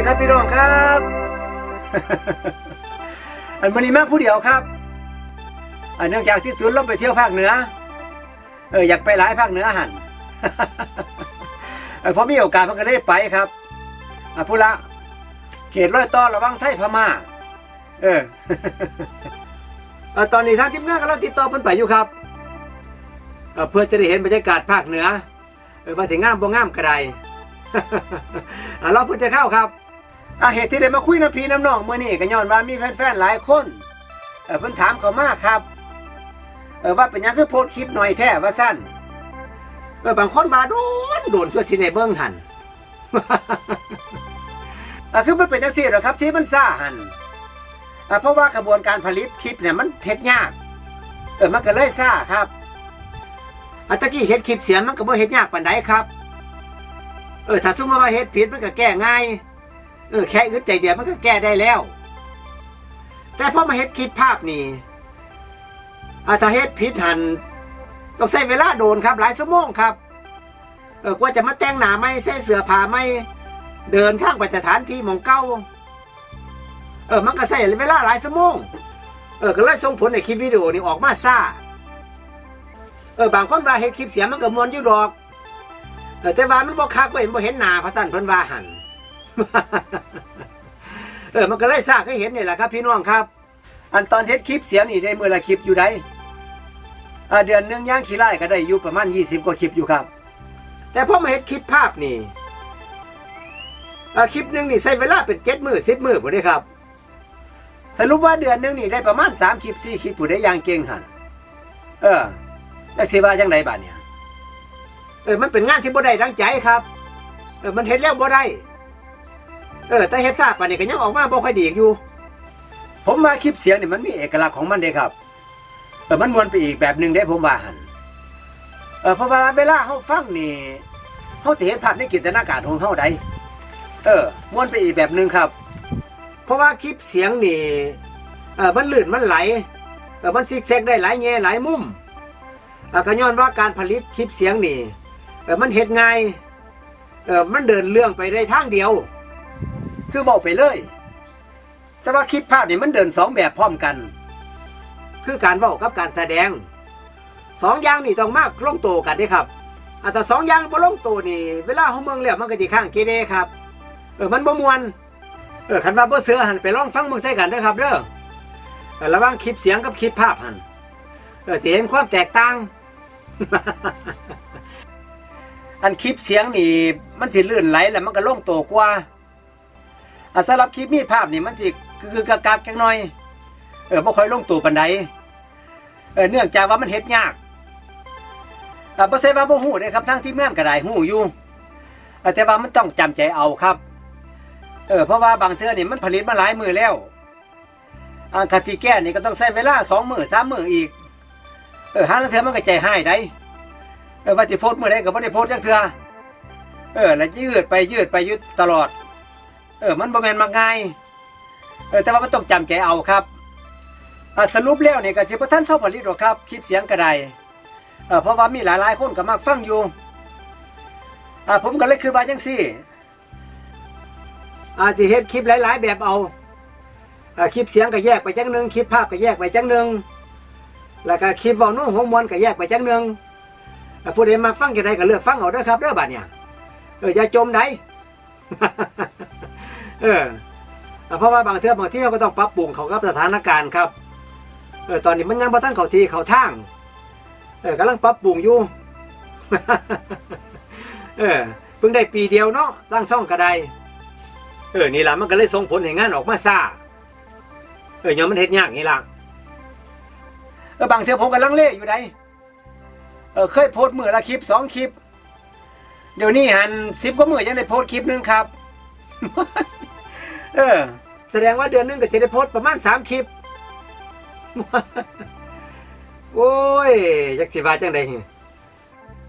ดีครับพี่น้องครับ อันวันนี้มาผู้เดียวครับ อันเนื่องจากที่ศูนย์เราไปเที่ยวภาคเหนือ เอออยากไปหลายภาคเหนือหันเออพอมีโอกาสมันก็เลยไปครับอะพุละเขตร้อยต่อระวังไทยพม่า เอออ่อตอนนี้ทางทีมงานกำลังติดต่อเพิ่นไปอยู่ครับ เพื่อจะได้เห็นบรรยากาศภาคเหนือเออมาถึงงามบ่งามกระไดอะเราเพิ่งจะเข้าครับ อะเหตุที่ได้มาคุยน้ำพีน้ำนองเมื่อนี้ก็ย้อนว่ามีแฟนๆหลายคนเออเพิ่นถามเขามากครับเออว่าเป็นยังคือโพสคลิปหน่อยแท้ว่าสั้นเออบางคนมาโดนโดนส่วนที่ในเบิ้องหันอะคือมันเป็นจังซี่เหรอครับ ที่มันซ่าหันอะเพราะว่ากระบวนการผลิตคลิปเนี่ยมันเท็ดยาก เออมันก็เลยซ่าครับอันตะกี้เฮ็ดคลิปเสียงมันก็บ่เฮ็ดยากปานใดครับ เออถ้าสมมติว่าเฮ็ดผิดมันก็แก้ง่าย เออแค่อึดใจเดียวมันก็แก้ได้แล้ว แต่พอมาเฮ็ดคลิปภาพนี่อาถ้าเฮ็ดผิดหันต้องใช้เวลาโดนครับ หลายชั่วโมงครับเออกว่าจะมาแต่งหนาไม่ใส่เสื้อผ้าไม่เดินทางไปสถานที่หมองเก้าเออมันก็ใช้เวลาหลายชั่วโมงเออก็เลยส่งผลในคลิปวิดีโอนี่ออกมาซ่าเออบางคนว่าเฮ็ดคลิปเสียงมันก็มวนอยู่ดอก เออแต่ว่ามันบ่คักเว้ยมันบ่เห็นหน้าพระสันเพิ่นว่าหัน เออมันก็เลยซากให้เห็นนี่แหละครับ พี่น้องครับ อันตอนเทสคลิปเสียงนี่ได้มือละคลิปอยู่ใดอ่าเดือนหนึงย่างขี้ไล่ก็ได้อยู่ประมาณ 20 กว่าคลิปอยู่ครับ แต่พอมาเฮ็ดคลิปภาพนี่อ่าคลิปหนึ่งนี่ใช้เวลาเป็น7มื้อ10มื้อบ่ได้ครับ สรุปว่าเดือนหนึงนี่ได้ประมาณ3คลิป4คลิปผู้ได้ยางเก่งหันเออแล้วสิว่าจังไดบัดเนี่ยเออมันเป็นงานที่บ่ได้ตั้งใจครับเออมันเฮ็ดแล้วบ่ได้ เออแต่เฮ็ดซาปานนี้ก็ยังออกมาบ่ค่อยดีอยู่ ผมว่าคลิปเสียงนี่มันมีเอกลักษณ์ของมันเด้ครับเออมันมวนไปอีกแบบหนึงได้ผมว่าหันเออเพราะว่าเวลาเฮาฟังนี่เฮาสิเห็นภาพในจินตนาการของเฮาได้เออมวนไปอีกแบบหนึงครับ เพราะว่าคลิปเสียงนี่เออมันลื่นมันไหลเออมันซิกแซกได้หลายแง่หลายมุมเอ่อก็ย้อนว่าการผลิตคลิปเสียงนี่เออมันเฮ็ดง่ายเออมันเดินเรื่องไปได้ทางเดียว คือบอกไปเลย แต่ว่าคลิปภาพนี่มันเดินสองแบบพร้อมกัน คือการเว้ากับการแสดงสองอย่างนี่ต้องมากลงโตกันเด้ครับอะแต่สองอย่างบ่ลงโตนี่ เวลาเฮาเมืองแล้วมันก็สิข้างเกเรครับ เออมันบ่มวนเออคันว่าบ่เสือหันไปลองฟังเมืองใส่กันเด้อครับเด้อเออระหว่างคลิปเสียงกับคลิปภาพหันเออเสิเห็นความแตกต่างอันคลิปเสียงนี่มันสิลื่นไหลแล้วมันก็ลงโตกว่า สำหรับคลิปมีภาพนี่มันสิคือคือกากๆจังหน่อย เออบ่ค่อยลงตัวปานใดเออเนื่องจากว่ามันเฮ็ดยากอ่าบ่ใช่ว่าบ่ฮู้เด้ครับทางทีมงานก็ได้ฮู้อยู่เออแต่ว่ามันต้องจำใจเอาครับ เออเพราะว่าบางเทื่อนี่มันผลิตมาหลายมือแล้วอ่าคาสิแก้นี่ก็ต้องใช้เวลา2มื้อ3มื้ออีก เออหาเทือมันก็ใจให้ได้เออว่าจะโพสต์มื่อไรก็ไม่ได้โพสต์จักเทือเออแล้วยืดไปยืดไปยืดตลอด เออ มันบ่แมนมาง่าย เออ แต่ว่ามันต้องจำใจเอาครับสรุปแล้วเนี่ยก็สิบ่ทันเซาผลิตหรอกครับ คลิปเสียงก็ไดเออเพราะว่ามีหลายๆคนก็มักฟังอยู่อ่าผมก็เลยคือว่าจังซี่อ่าสิเฮ็ดคลิปหลาย ๆ แบบเอาอ่าคลิปเสียงก็แยกไปจังหนึ่งคลิปภาพก็แยกไปจังหนึ่งแล้วก็คลิปเว้าโน้หัวมวนก็แยกไปจังหนึงอะผู้ใดมาฟังจะไดก็เลือกฟังเอาเด้อครับเด้อบัดเนี่ยเอออย่าจมได เออเพราะว่าบางเทื่อบางที่เราก็ต้องปรับปรุงเขากับสถานการณ์ครับเออตอนนี้มันยังบ่ทันเขาทีเขาทางเออกำลังปรับปรุงอยู่เออเพิ่งได้ปีเดียวเนาะตั้งช่องก็ไดเออนี่ละมันก็เลยส่งผลให้งานออกมาซ่าเออย้อนมันเฮ็ดยากนี่ล่ะเออบางเทื่อผมกำลังเล่อยู่ใดเออเคยโพสต์มือละคลิปสองคลิป เดี๋ยวนี้หันสิบกว่ามือยังได้โพสต์คลิปหนึงครับ เออ แสดงว่าเดือนหนึงก็จะได้โพสประมาณสามคลิป โอ้ยจักสิว่าจังใด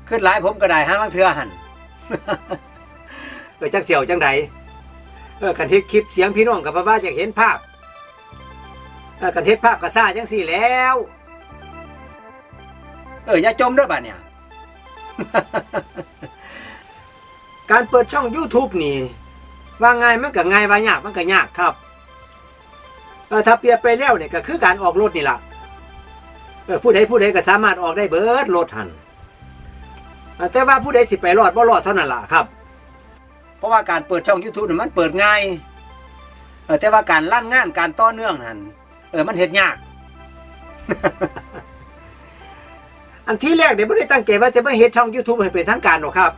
ขึ้นหลายผมก็ได้ห้างลังเทือหันเออจักเสี่ยวจังใดเออกันเทศคลิปเสียงพี่น้องกับว่าอยากเห็นภาพเออกันเทศภาพกระซ่าจังสี่แล้ว เอออย่าจมด้อบัดเนี่ย การเปิดช่อง YouTube นี่ ว่าง่ายมันก็ง่ายว่ายากมันก็ยากครับเออถ้าเปรียบไปแล้วเนี่ยก็คือการออกรถนี่ล่ะเออผู้ใดผู้ใดก็สามารถออกได้เบิดรถหันแต่ว่าผู้ใดสิไปรอดบ่รอดเท่านั้นล่ะครับ เพราะว่าการเปิดช่อง YouTube นี่มันเปิดง่ายแต่ว่าการลั่นงานการต่อเนื่องนั่นเออมันเฮ็ดยาก อันที่แรกเดี๋ยวไม่ได้ตั้งใจว่าจะไม่เฮ็ดช่อง YouTube ให้เป็นทางการหรอกครับ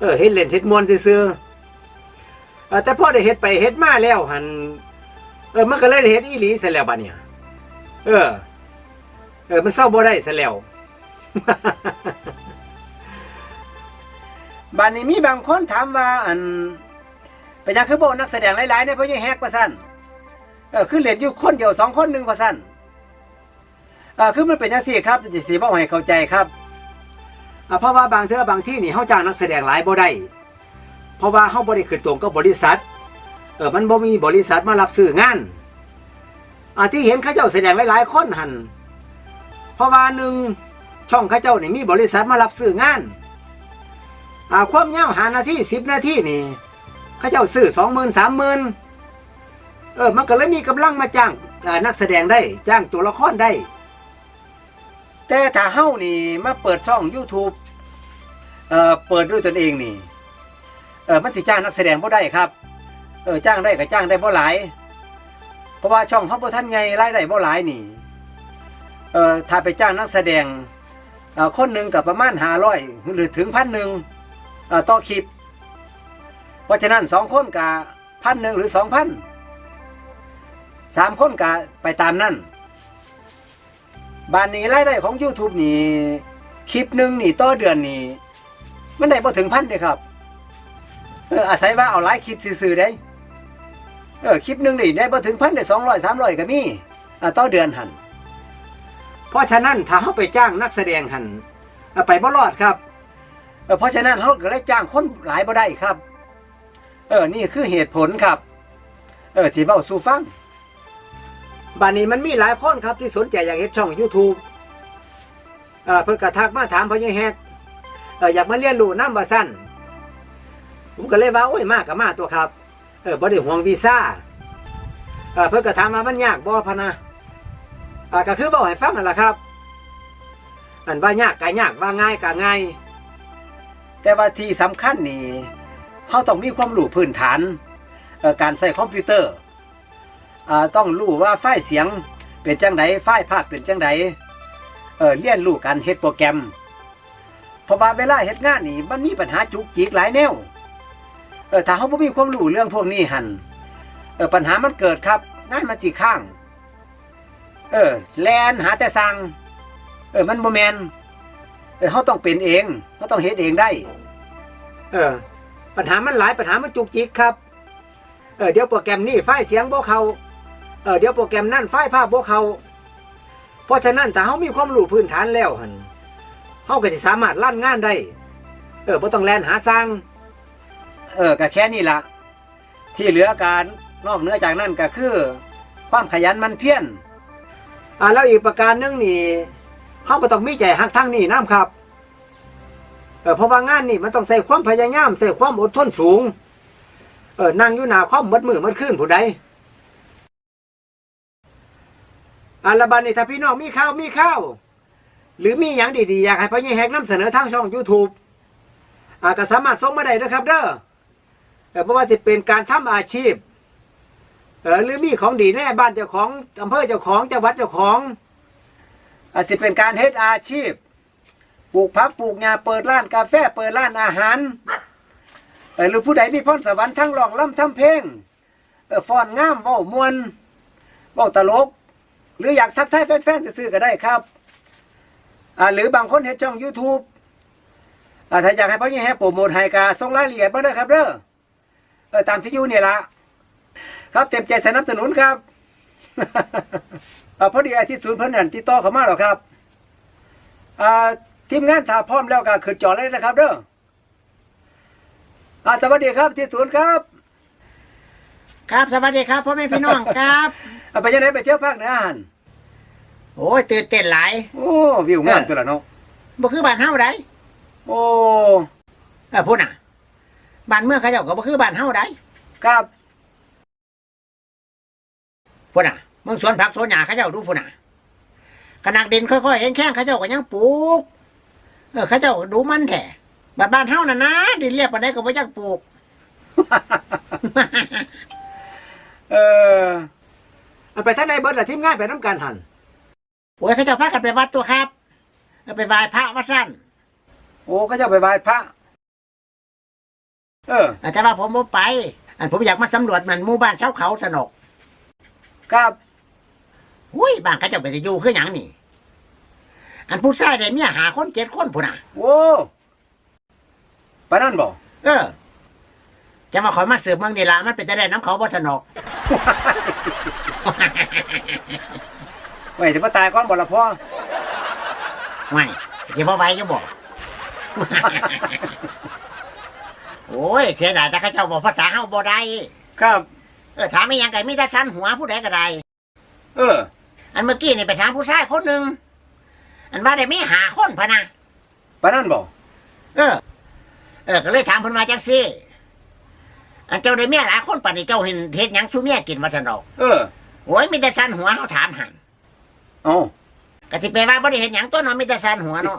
เออเฮ็ดเล่นเฮ็ดมวนซื่อๆ เออแต่พอได้เฮ็ดไปเฮ็ดมาแล้วหันเออมันก็เลยได้เฮ็ดอีหลีซะแล้วบัดเนี่ยเออ เออ มันเศร้าบ่ได้ซะแล้วบัดนี้มีบางคนถามว่าอันเป็นยังคือบ่นักแสดงหลายๆเนี่ยเพราะยังแฮกว่าซั่นเออคือเล่นอยู่คนเดียวสองคนหนึ่งว่าซั่นเออคือมันเป็นจังซี่ครับสิสิบ่ให้เข้าใจครับอะเพราะว่าบางเทื่อบางที่นี่เฮาจ้างนักแสดงหลายบ่ได้ เพราะว่าเฮาบ่ได้ขึ้นตรงกับบริษัท เออมันบ่มีบริษัทมารับซื้องานอะที่เห็นเขาเจ้าแสดงหลายๆคนหันเพราะว่าหนึ่งช่องเขาเจ้านี่มีบริษัทมารับซื้องานอ่าความยาวหานาที10นาทีนี่เขาเจ้าซื้อ20,000 30,000เออมันก็เลยมีกำลังมาจ้างนักแสดงได้จ้างตัวละครได้ แต่ถ้าเฮ้านี่มาเปิดช่อง YouTube เอ่อเปิดด้วยตนเองนี่ เออมันสิจ้างนักแสดงบ่ได้ครับเออจ้างได้ก็จ้างได้บ่หลาย เพราะว่าช่องเฮาบ่ทันใหญ่รายได้บ่หลายนี่เออถ้าไปจ้างนักแสดงเอ่อคนหนึ่งก็ประมาณ500หรือถึงพันหนึ่งเอ่อต่อคลิป เพราะฉะนั้นสองคนก็พันหนึ่งหรือสองพันสามคนก็ไปตามนั่นบ้านนี้รายได้ของ YouTube นี่คลิปหนึ่งนี่ต่อเดือนนี่มันได้บ่ถึงพันเลยครับ เอออาศัยว่าเอาหลายคลิปซื่อๆได้ เออคลิปหนึ่งนี่ได้บ่ถึงพันได้สองร้อยสามร้อยก็มีอ่าต่อเดือนหันเพราะฉะนั้นถ้าเขาไปจ้างนักแสดงหันไปบ่รอดครับเพราะฉะนั้นเขาก็เลยจ้างคนหลายบ่ได้ครับ เออนี่คือเหตุผลครับ เออสีเบ้าสูฟังบ้านนี้มันมีหลายคนครับที่สนใจอยากเห็นช่อง YouTube เออเพิ่นกระทักมาถามพ่อใหญ่แฮกเอออยากมาเรียนรู้น้ำว่าสั้น ผมก็เลยว่าโอ้ยมากกับมาตัวครับเออบ่ได้ห่วงวีซ่าเอ่อเพิ่นก็ถามมามันยากบ่พะนะอ่าก็คือบ่ให้ฟังนั่นละครับอันว่ายากก็ยากว่าง่ายก็ง่าย แต่ว่าที่สำคัญนี่เฮาต้องมีความรู้พื้นฐานการใช้คอมพิวเตอร์อ่าต้องรู้ว่าไฟล์เสียงเป็นจังไดไฟล์ภาพเป็นจังไดเออเรียนรู้การเฮ็ดโปรแกรม เพราะว่าเวลาเฮ็ดงานนี่มันมีปัญหาจุกจิกหลายแนว เออถ้าเฮาบ่มีความรู้เรื่องพวกนี้หันเออปัญหามันเกิดครับงานมันสิข้าง เออแลนหาแต่สั่งเออมันบ่แมนเออเฮาต้องเป็นเองเฮาต้องเฮ็ดเองได้ เออ ปัญหามันหลายปัญหามันจุกจิกครับเออเดี๋ยวโปรแกรมนี่ไฟเสียงโบเขาเออเดี๋ยวโปรแกรมนั่นไฟภาพโบเขาเพราะฉะนั้นถ้าเฮามีความรู้พื้นฐานแล้วหันเฮาก็สิสามารถลั่นงานได้ เออบ่ต้องแลนหาสร้าง เออก็แค่นี้ละที่เหลือการนอกเหนือจากนั้นก็คือ ความขยันมันเพี้ยรอ่าแล้วอีกประการนึงนี่เฮาก็ต้องมีใจฮักทั้งนี้นํครับเออเพราะว่างานนี่มันต้องใส่ความพยายามใส่ความอดทนสูงเออนั่งอยู่หนาความมัดมือมัดขึ้นผู้ใดอัลบันนี่ถ้าพี่น้องมีข้าวมีข้าวหรือมีอย่างดีๆ อยากให้พ่อใหญ่แฮกนำเสนอทางช่อง YouTube อ่าก็สามารถส่งมาได้นะครับเด้อ เออเพราะว่าจะเป็นการทำอาชีพเอหรือมีของดีแน่บ้านเจ้าของอำเภอเจ้าของจังหวัดเจ้าของอาจจะเป็นการเฮ็ดอาชีพปลูกผักปลูกหญ้าเปิดร้านกาแฟเปิดร้านอาหารเอหรือผู้ใดมีพรสวรรค์ทั้งร้องล่ำทำเพลงเอฟ้อนงามเว้ามวนเว้าตลก หรืออยากทักทายแฟนๆซื่อก็ได้ครับอ่าหรือบางคนเห็นช่อง YouTube อ่าถ้าอยากให้พ่อยี่แฮปโปรโมทให้กาส่งรายละเอียดมาเด้อครับเด้อ เออตามที่อยู่เนี่ยละครับเต็มใจสนับสนุนครับอ่าพอดีไอ้ที่ศูนย์เพิ่นนั่นติดต่อเข้ามาหรอครับอ่าทีมงานถ้าพร้อมแล้วก็ขึ้นจอเลยนะครับเด้ออ่าสวัสดีครับที่ศูนย์ครับ ครับสวัสดีครับพ่อแม่พี่น้องครับอ่าไปยังไงไปเที่ยวภาคเหนือหันโอ้ยตื่นเต้นหลายโอ้วิวงามตัวละเนาะบ่คือบ้านเฮาไดโอ้เออพูดน่ะ บ้านเมืองเขาเจ้าก็บ่คือบ้านเฮาไดครับพุ่นน่ะมึงสวนผักสวนหญ้าเขาเจ้าดูพุ่นน่ะขนาดเด่นค่อยๆแข็งๆเขาเจ้าก็ยังปลูกเออเขาเจ้าดูมันแท้บ้านบ้านเฮาน่ะนะดินเรียบปานใดก็บ่จักปลูก เอออันไปทางไหนเบิดล่ะทีมงานไปน้ำกันหันโอ้ยเขาเจ้าพากันไปวัดตัวครับเอาไปไหว้พระวัดสั้นโอ้ก็จะไปไหว้พระ เออ แต่ว่าผมบ่ไป อันผมอยากมาสำรวจมันหมู่บ้านชาวเขาสนกครับอุ้ยบ้านเขาเจ้าไปจะอยู่คือหยังนี่ อันผู้ชายได้เมียหาคนเจ็ดคนพุ่นน่ะ โอ้ไปนั่นบ่เออ จะมาขอมาสืบเมืองนี่ละมันเป็นจะได้น้ำเขาบ่สนกไม่จะมาตายก่อนบ่ละพ่อ ไม่จะบ่ไหวจะบอก โอ้ยเสียดายแต่เข้าเจ้าบอกภาษาเฮาบ่ได้ครับ เออถามไม่ยังไงมีแต่สันหัวผู้ใดก็ได้เออ อันเมื่อกี้นี่ไปถามผู้ชายคนหนึ่งอันว่าได้มีหาคนพะนะไปนั่นบ่เออ เออก็เลยถามเพิ่นมาจังซี่ อันเจ้าได้เมียหลายคนป่านนี้เจ้าเห็นเฮ็ดหยังสู้เมียกินมาสนอกเออ โอ้ยมีแต่สันหัวเขาถามหันเอาก็สิไปว่าบ่ได้เห็นหยังตัวเนาะมีแต่สันหัวเนาะ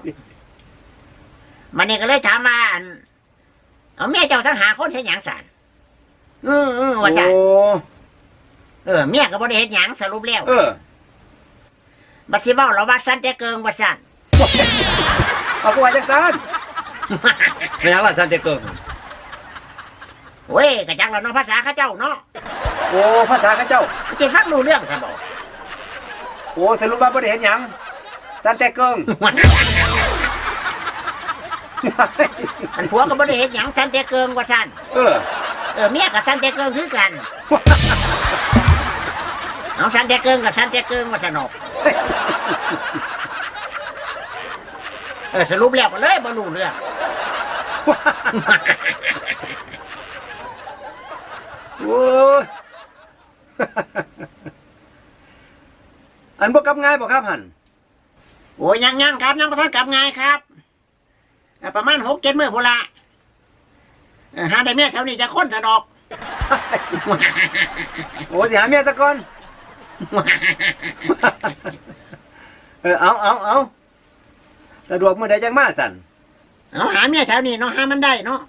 มันนี่ก็เลยถามมาอัน เอาเมียเจ้าทั้งหาคนเห็นหยังสันอืออือว่าจันโอ้เออเมียก็บ่ได้เห็นหยังสรุปแล้วเออบัดสิเว้าเราว่าสันแต่เกิงว่าสันเอากูไว้จักซันไม่ยังล่ะซันเตเกิงเว้ยกะจังแล้วเนาะภาษาเข้าเจ้าเนาะโอ้ภาษาข้าเจ้าจะฟังรู้เรื่องซะบ่โอ้สรุปว่าบ่ได้เห็นหยังซันเตเกิง อันผัวก็บ่ได้เห็นหยังสันแต่เกิงว่าสันเออเออเมียกับสันแต่เกิงคือกันเอาสันแต่เกิงกับสันแต่เกิงว่าสนอกเออสรุปแล้วก็เลยบ่รู้เรื่อง โอ้ย อันบ่กลับง่ายบ่ครับหัน โอ้ยยังยังครับยังประทานกลับไงครับเอ่อ ประมาณหกเจ็ดมื้อพุ่นละเอ่อหาได้เมียแถวนี้จะค้นสะดอกโอ้สิหาเมียซะก่อนเออเอาเอาเอาสะดวกเมื่อใดจังมาสั่นเอาหาเมียแถวนี้เนาะหามันได้เนาะ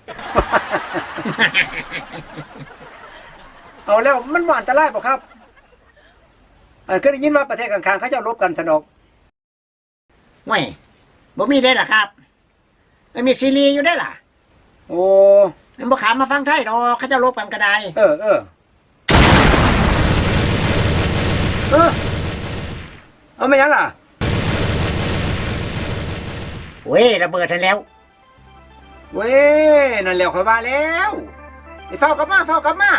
เอาแล้วมันบ่อันตรายบ่ครับอันเคยได้ยินว่าประเทศข้างๆเขาเจะลบกันสนอกไม่บ่มีได้ล่ะครับ ไม่มีซีรีส์อยู่ได้ล่ะ โอ้มันบ่ขามมาฟังไทยดอกเขาจะลบกันก็ได้เออเออเออเอาไม่ยังล่ะโอ้ยระเบิดทันแล้ว เว้ยนั่นแหล้วข่อยว่าแล้วไอ้เฝ้ากลับมาเฝ้ากลับมา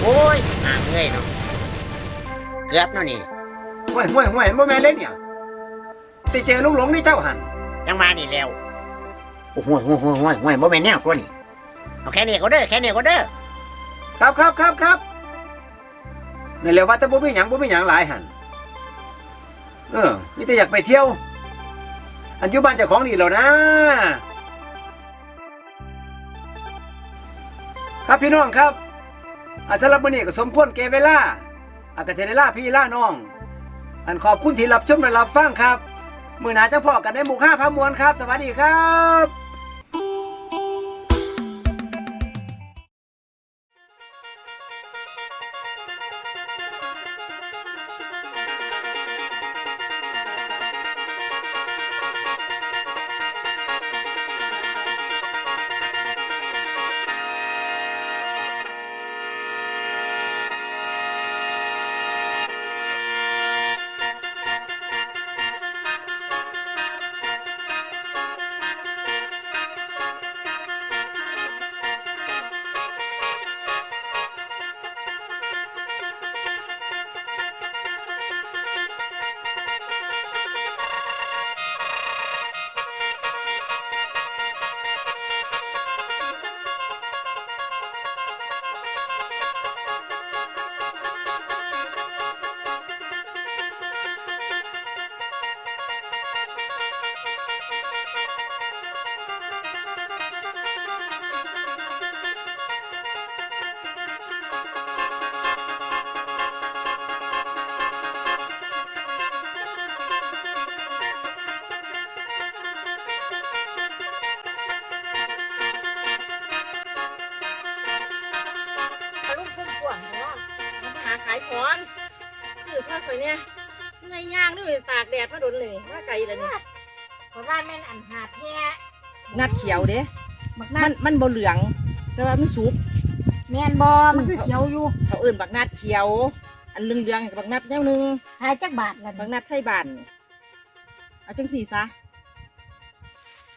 โอ้ยห่างเลยเนาะเกือบเนาะนี่ห่วยห่วยห่วยบ่แม่นเล่นเนี่ยติเจอลุงหลงนี่เจ้าหันจังมานี่แล้ว โอ้โหโอ้โหโอ้โหโอ้โหบ่แม่นแนวตัวนี้เอาแค่นี้ก็เด้อแค่นี้ก็เด้อครับครับครับครับนั่นแหละว่าแต่บ่มีหยังบ่มีหยังหลายหันเออมีแต่อยากไปเที่ยว อันอยู่บ้านเจ้าของนี่แล้วนะ ครับพี่น้องครับอาสำหรับมื้อนี้ก็สมควรแก่เวลาอากาศเวลาพี่ล่าน้อง อันขอบคุณที่รับชมและรับฟังครับ มื้อหน้าจะพอกันในหมู่ห้าพามวลครับ สวัสดีครับ มาโดนเลยว่าไกลเลยนี่เพราะว่าแม่นอันหาดแท้นัดเขียวเด้บักมันันดมันบ่เหลือง แต่ว่ามันสุก แม่นบอมันคือเขียวอยู่เขาเอื่นบักนัดเขียว อันเหลืองๆกับบักนัดแนวหนึงขายจักบาทละบันี่กนัดไทยบานนี่เอาจังสี่ซะ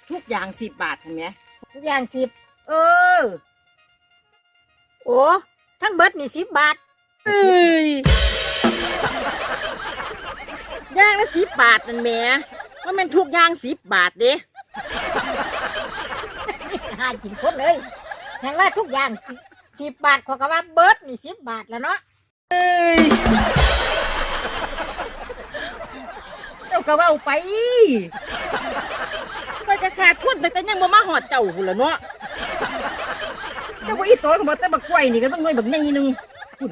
ทุกอย่างสิบบาทเห็นไหมทุกอย่างสิบเออ โอ้ทั้งเบิดนี่สิบบาท เอ้ย ย่างละสิบบาทนั่นแหม่ว่ามันทุกอย่างสิบบาทเด้หากินคนเลยแห่งว่าทุกอย่างสิสิบบาทขอยก็ว่าเบิดนี่สิบบาทแล้วเนาะเจ้าก็เว่าไปไปกระขาดทุนแต่แต่ยังบ่มาหอดเจ้าหุ่นละเนาะเจ้าบ่อีโตก็บอกแต่บักกล้วยนี่ก็ต้องเงยบักใหญ่หนึงคุณ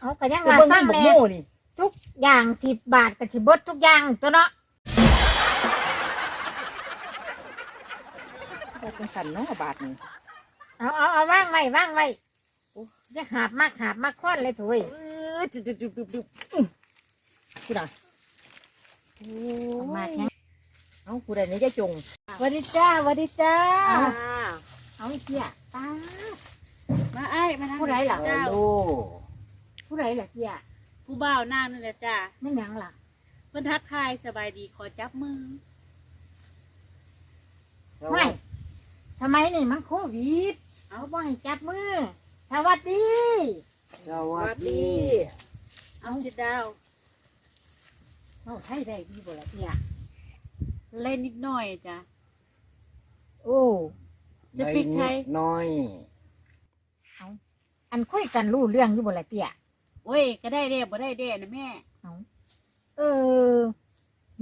เอาก็ยังก็ว่าเบิ่งสร้ามันงบักแน่โม่นี่ ทุกอย่างสิบบาทก็สิเบิดทุกอย่างตัวเนาะใส่เป็นสันเนาะบาทนี่เอาเอาเอาว่างไว้ว่างไว้โอ้จะหาบมากหาบมากค้อนเลยถุยเออจุดจุดจุดจุดจุดอื้อคุณอะโอ้เอามากยังเอาคุณได้นี่ยายจงสวัสดีจ้าสวัสดีจ้าเอาเอาไอ้เหี้ยตามาไอ้มาทางผู้ใดล่ะเจ้าผู้ใดล่ะเหี้ย ผู้บ่าวนางนั่นแหละจ้าไม่นหยังล่ะเพิ่นทักทายสบายดีขอจับมือไม่สมัยนี้มันโควิดเอาบ่ให้จับมือ สวัสดี สวัสดีเอาชิดดาวเอาไทยได้ดีบ่ละเนี่ยเล่นนิดหน่อยจ้ะ โอ้ สปิกไทยน้อย อันคุยกันรู้เรื่องอยู่บ่ละเตี้ย โอ้ยก็ได้เด้บ่ได้เด้นะแม่ เออ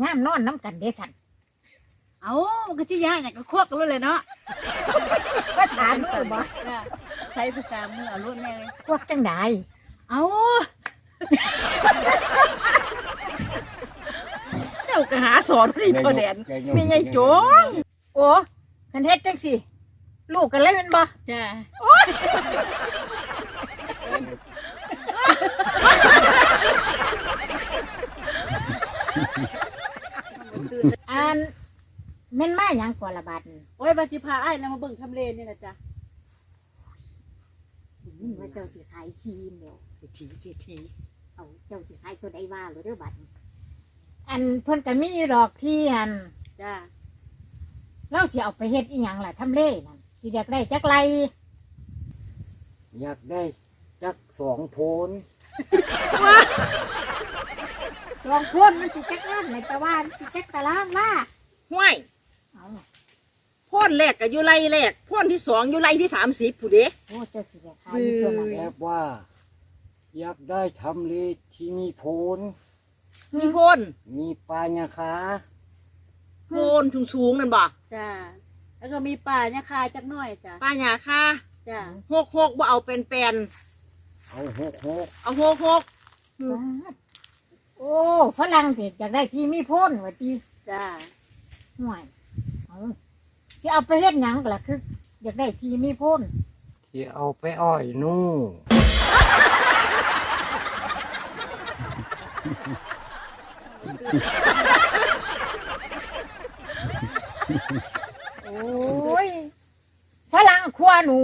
ย่ามนอนน้ำกันเดสันเอามันก็จะยากอย่างก็ควกกันเลยเนาะก็ถามมือบ่จ้ะใช้ภาษามือเอาล้วนแม่เลยพวกจังไดเอาเจ้าก็หาสอนพี่พ่อแดนไม่ใช่โจงโอ้คันเฮ็ดจังสิลูกกันเลยแมันบ่จ้ะอั นแม่นมาหยังก่อนละบาดนี่โอ้ยบาจิพาไอ้ายแล้วมาเบิ่งทำเลนี่แหละจ้ะนี่ว่าเจ้าสิขายครีมแล้วสิทีสิทีเอาเจ้าสิขายตัวใดว่าหรือเด้อบัดนี้อันเพิ่นก็มีดอกที่อันจ้ะเราสิเอาไปเฮ็ดอีหยังล่ะทำเลนั่นสิอยากได้จักไรอยากได้จักสองโพน ลองพ่นมันสิจักล้านในตะวันสิจักตะล้านว่าห้วยเอาพ่นแรกกับอยู่ไรแรกพ่นที่สองอยู่ไรที่สามสิบผู้เด้โอ้เจ้าสิได้ขายอยู่ตัวนั้นแบแล้วบว่า อยากได้ทำเลที่มีโพนมีพ่นมีปลาญาคาพ่นสูงสูงๆนั่นบ่จ้ะแล้วก็มีป่าเนี่ยคาจักหน่อยจ้ะป้าหยาค่ะจ้ะหกหกบ่เอาเป็นแปลนเอาหกหกเอาหกหก โอ้ฝรั่งสิอยากได้ที่มีพ่นว่าติจ้ะห่วยเอาสิเอาไปเฮ็ดหยังล่ะคือ อยากได้ที่มีพ่นที่เอาไปอ้อยนู่โอ้ยฝรั่งครัวหนู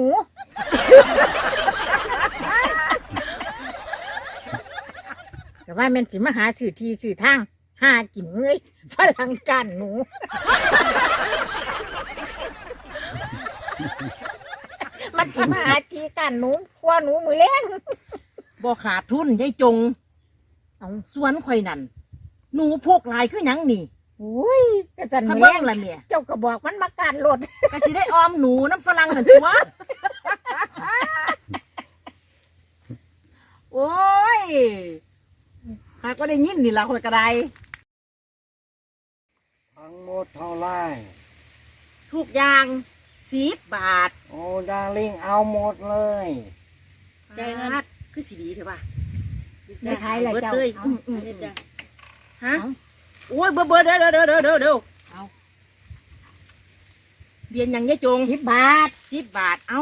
แต่ว่าแมันสิมาหาสื่อที่สื่อทางหากินเงยฝรั่งกันหนู มันสิมาหาทีกันหนูครัวหนูมือแรงบ่ขาดทุนยายจงเอาสวนข่อยนั่นหนูพกหลายคือหยังนี่โอ้ยกระจันถ้ามือแรเบิ่งงละเมียเจ้าก็บอกมันมาการรถก็สิได้ออมหนูน้ำฝรั่งนั่นตัวโอ้ย หาก็ได้ยินนี่ละข่อยก็ได้ทั้งหมดเท่าไหรทุกอย่างสิบบาท โอ้ดาริ่งเอาหมดเลยใจเงินบาทคือสีดีเถอะป่ะไม่ขายเลยเบิดเจ้าเลยเอาอืมอืมอันนี้จ้ะฮะโอ้ยเบิดเบิดเด้อเด้อเด้อเด้อเด้อเด้อเอาเรียนอย่างยายจงสิบบาทสิบบาทเอ้า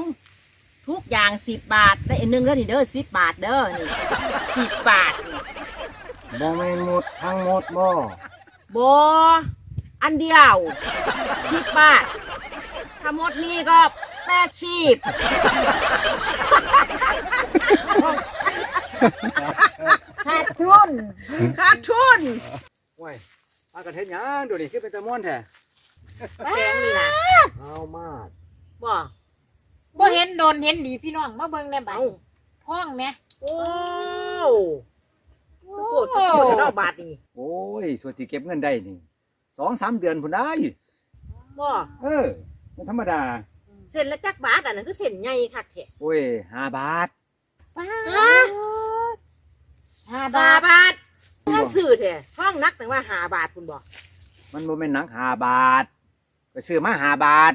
ทุกอย่างสิบบาทได้อันหนึงแล้วนี่เด้อสิบบาทเด้อนี่สิบบาทนี่ บ่แม่นหมดทั้งหมดบ่บออันเดียวชิบบาททั้งหมดนี้ก็แปดชีพขาดทุนขาดทุนโอ้ยพากันเฮ็ดหยังดูนี่คือเป็นตะม่วนแท้แกงนี่นะเอามาบ่บ่เห็นโดนเห็นดีพี่น้องมาเบิ่งในบัดนี้ห้องแหม่โอ้ โคตรโคตรดอกบาทนี่โอ้ยส่วนที่เก็บเงินได้นี่สองสามเดือนพุ่นได้บ่เออมันธรรมดา เส้นละจักบาทอันนั้นคือเส้นใหญ่คักแท้โอ้ยห้าบาทป้าฮะห้าบาบาทบาทเงินซื้อแท้ห้องนักแต่ว่าหาบาทคุณบอกมันบ่แม่นหนังห้าบาทไปซื้อมาห้าบาท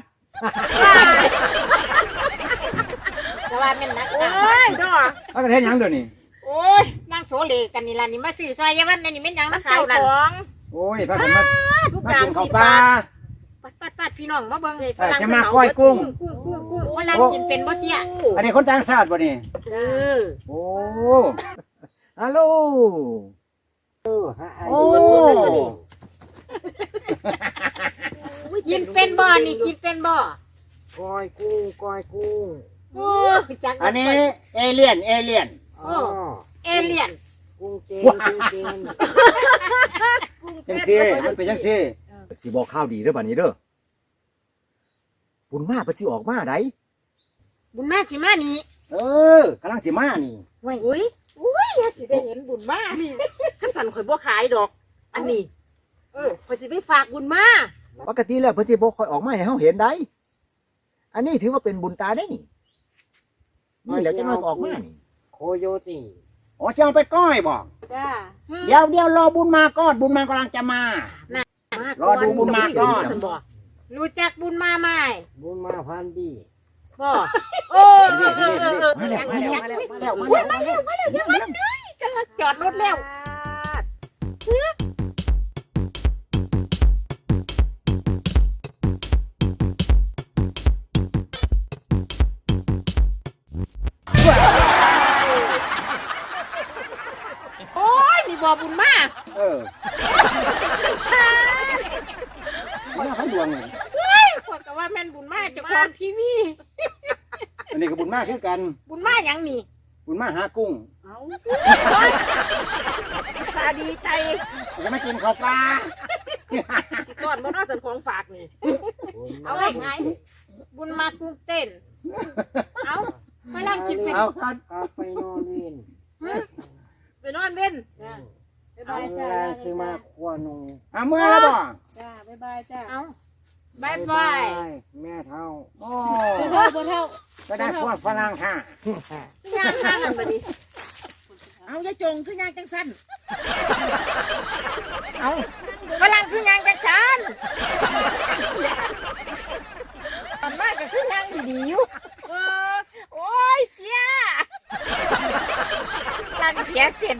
แต่ว่าแม่นนักโอ้หายดอกพากันเฮ็ดหยังเดี๋ยวนี้โอ้ยนั่ง โซเลกันนี่ล่ะนี่มาซื้อซอยยาวันนี่นี่แม่นหยังนะขายเจ้านั่น ของโอ้ยพากันมาทุกมาอย่างกินข้าวสิปบลา บาทปัดปัดปัดพี่น้องมาเบิ่งเลยเออจะมาก้อยกุ้ง กุ้งกุ้งกุ้งฝรั่งกินเป็นบ่เตี้ยอันนี้คนต่างชาติบ่นี่เออโอ้ฮัลโหลเออฮะไอ้โอ้กินเป็นบ่นี่กินเป็นบ่ก้อยกุ้งก้อยกุ้งโอ้พี่จักอันนี้เอเลี่ยนเอเลี่ยน อ๋อ เอเลี่ยนกุ้งเจนกุ้งเจนจังซี่มันเป็นจังซี่สิบอกข่าวดีเด้อบัดนี้เด้อบุญมาเพิ่นสิออกมาไดบุญมาสิมานี่เออกำลังสิมานี่ไว้อุ้ยสิได้เห็นบุญมานี่ขั้นสันข่อยบ่ขายดอก อันนี้ เออข่อยสิไปฝากบุญมาปกติแล้วเพิ่นสิบ่ค่อยออกมาให้เฮาเห็นได้อันนี้ถือว่าเป็นบุญตาได้นี่นี่แหล้วจะน้อยก็ออกมานี่โคโยตี โอ้เชียงไปก้อยบอกจ้าเดี๋ยวเดี๋ยวรอบุญมาก่อนบุญมากำลังจะมามารอดูบุญมาก่อนสันบ่รู้จักบุญมาไหมบุญมาพันดีบ่โอ้เออเออเออเออมาแล้วมาแล้วมาแล้วมาแล้วมาแล้วมาแล้วกำลังจอดรถแล้ว ทีวีอันนี้ก็บุญมากคือกัน บุญมาหยังนี่บุญมาหากุ้งเอาตาดีใจจะมากินข้าวปลาสิก่อนบ่เนอกสันของฝากนี่ เอาไว้ไงบุญมากุ้งเต้น เอาไม่ลังกินเป็นเอาครับกลับไปนอนเวียนไปนอนเว้นเอาแรงสิมาครัวหนูเอาเมื่อแล้วบ่จ้าบ๊ายบายจ้า เอา บายบายแม่เท่าโอ้เท่าเท่าก็ได้พวกฝรั่งค่ะย่างห้านั่นบดีเอาอย่าจงคือยางจังสั้นเอาฝรั่งคือยางจังสั้นตอนมากก็คือยางดีๆอยู่โอ้ยเสียรันเสียเสร็จ